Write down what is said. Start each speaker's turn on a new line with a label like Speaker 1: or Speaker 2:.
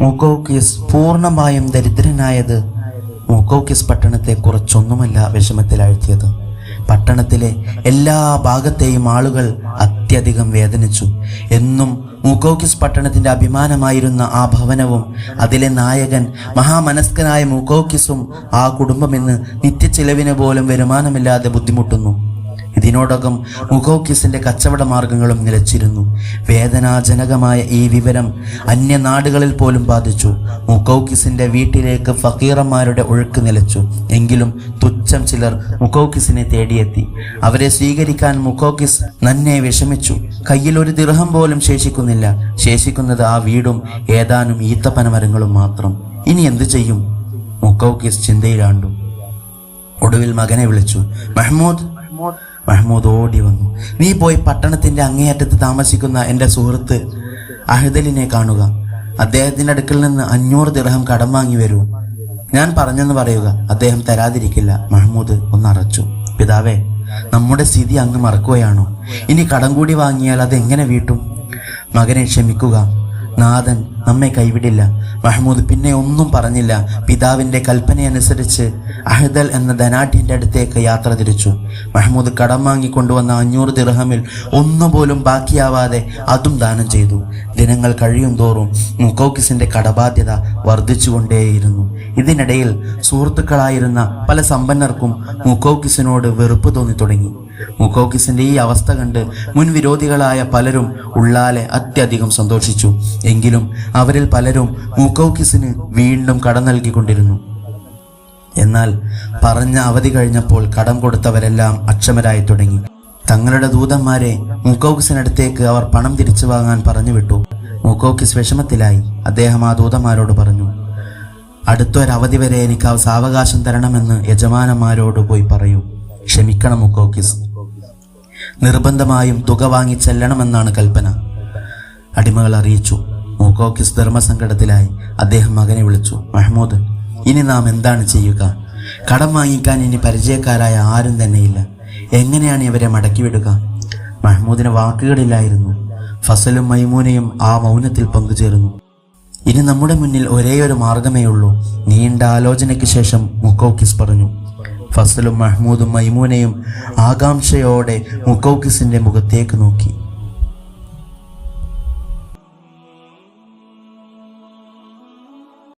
Speaker 1: Muqawqis പൂർണമായും ദരിദ്രനായത് Muqawqis പട്ടണത്തെ കുറച്ചൊന്നുമല്ല വിഷമത്തിലാഴ്ത്തിയത്. പട്ടണത്തിലെ എല്ലാ ഭാഗത്തെയും ആളുകൾ അത്യധികം വേദനിച്ചു. എന്നും മുക്കോക്കിസ് പട്ടണത്തിന്റെ അഭിമാനമായിരുന്ന ആ ഭവനവും അതിലെ നായകൻ മഹാമനസ്കനായ മുക്കോക്കിസും ആ കുടുംബം ഇന്ന് നിത്യച്ചിലവിന് പോലും വരുമാനമില്ലാതെ ബുദ്ധിമുട്ടുന്നു. ഇതിനോടകം മുഖോക്കിസിന്റെ കച്ചവട മാർഗങ്ങളും നിലച്ചിരുന്നു. വേദനാജനകമായ ഈ വിവരം അന്യനാടുകളിൽ പോലും ബാധിച്ചു. മുക്കൗക്കിസിന്റെ വീട്ടിലേക്ക് ഫക്കീറന്മാരുടെ ഒഴുക്ക് നിലച്ചു. എങ്കിലും തുച്ഛം ചിലർ മുക്കൗക്കിസിനെ തേടിയെത്തി. അവരെ സ്വീകരിക്കാൻ മുഖോക്കിസ് നന്നെ വിഷമിച്ചു. കയ്യിൽ ഒരു ദിർഹം പോലും ശേഷിക്കുന്നില്ല. ശേഷിക്കുന്നത് ആ വീടും ഏതാനും ഈത്തപ്പനമരങ്ങളും മാത്രം. ഇനി എന്തു ചെയ്യും? മുക്കൗക്കിസ് ചിന്തയിലാണ്ടു. ഒടുവിൽ മകനെ വിളിച്ചു. മഹ്മൂദ് മഹ്മൂദ് ഓടി വന്നു. നീ പോയി പട്ടണത്തിന്റെ അങ്ങേയറ്റത്ത് താമസിക്കുന്ന എന്റെ സുഹൃത്ത് അഹദലിനെ കാണുക. അദ്ദേഹത്തിന്റെ അടുക്കൽ നിന്ന് അഞ്ഞൂറ് ദിർഹം കടം വാങ്ങി വരൂ. ഞാൻ പറഞ്ഞെന്ന് പറയുക. അദ്ദേഹം തരാതിരിക്കില്ല. മഹ്മൂദ് ഒന്നറച്ചു. പിതാവേ നമ്മുടെ സ്ഥിതി അങ്ങ് മറക്കുകയാണോ? ഇനി കടം കൂടി വാങ്ങിയാൽ അതെങ്ങനെ വീട്ടും? മകനെ ക്ഷമിക്കുക. നാഥൻ നമ്മെ കൈവിടില്ല. മഹ്മൂദ് പിന്നെ ഒന്നും പറഞ്ഞില്ല. പിതാവിന്റെ കൽപ്പനയനുസരിച്ച് അഹദൽ എന്ന ധനാഠ്യന്റെ അടുത്തേക്ക് യാത്ര തിരിച്ചു. മഹ്മൂദ് കടം വാങ്ങിക്കൊണ്ടുവന്ന അഞ്ഞൂറ് ദിർഹമിൽ ഒന്നുപോലും ബാക്കിയാവാതെ അതും ദാനം ചെയ്തു. ദിനങ്ങൾ കഴിയും തോറും മുക്കോക്കിസിന്റെ കടബാധ്യത വർദ്ധിച്ചുകൊണ്ടേയിരുന്നു. ഇതിനിടയിൽ സുഹൃത്തുക്കളായിരുന്ന പല സമ്പന്നർക്കും മുക്കോക്കിസിനോട് വെറുപ്പ് തോന്നി തുടങ്ങി മുക്കോക്കിസിന്റെ ഈ അവസ്ഥ കണ്ട് മുൻവിരോധികളായ പലരും ഉള്ളാലെ അത്യധികം സന്തോഷിച്ചു. എങ്കിലും അവരിൽ പലരും മുക്കോക്കിസിന് വീണ്ടും കടം നൽകിക്കൊണ്ടിരുന്നു. എന്നാൽ പറഞ്ഞ അവധി കഴിഞ്ഞപ്പോൾ കടം കൊടുത്തവരെല്ലാം അക്ഷമരായി തുടങ്ങി. തങ്ങളുടെ ദൂതന്മാരെ മുക്കോക്കിസിനടുത്തേക്ക് അവർ പണം തിരിച്ചു വാങ്ങാൻ പറഞ്ഞു വിട്ടു. മുക്കോക്കിസ് വിഷമത്തിലായി. അദ്ദേഹം ആ ദൂതന്മാരോട് പറഞ്ഞു അടുത്തൊരവധി വരെ എനിക്ക് സാവകാശം തരണമെന്ന് യജമാനന്മാരോട് പോയി പറയൂ. ക്ഷമിക്കണം മുക്കോക്കിസ് നിർബന്ധമായും തുക വാങ്ങി ചെല്ലണമെന്നാണ് കൽപ്പന. അടിമകൾ അറിയിച്ചു. മൂക്കോക്കിസ് ധർമ്മസങ്കടത്തിലായി അദ്ദേഹം മകനെ വിളിച്ചു. മഹ്മൂദ് ഇനി നാം എന്താണ് ചെയ്യുക? കടം വാങ്ങിക്കാൻ ഇനി പരിചയക്കാരായ ആരും തന്നെയില്ല. എങ്ങനെയാണ് ഇവരെ മടക്കിവിടുക? മഹ്മൂദിന് വാക്കുകളില്ലായിരുന്നു. ഫസലും മൈമൂനയും ആ മൗനത്തിൽ പങ്കുചേർന്നു. ഇനി നമ്മുടെ മുന്നിൽ ഒരേയൊരു ഒരു മാർഗമേ ഉള്ളൂ നീണ്ട ആലോചനയ്ക്ക് ശേഷം മുക്കോക്കിസ് പറഞ്ഞു. ഫസലും മഹ്മൂദും മൈമൂനയും ആകാംക്ഷയോടെ മുക്കൗക്കിസിന്റെ മുഖത്തേക്ക് നോക്കി.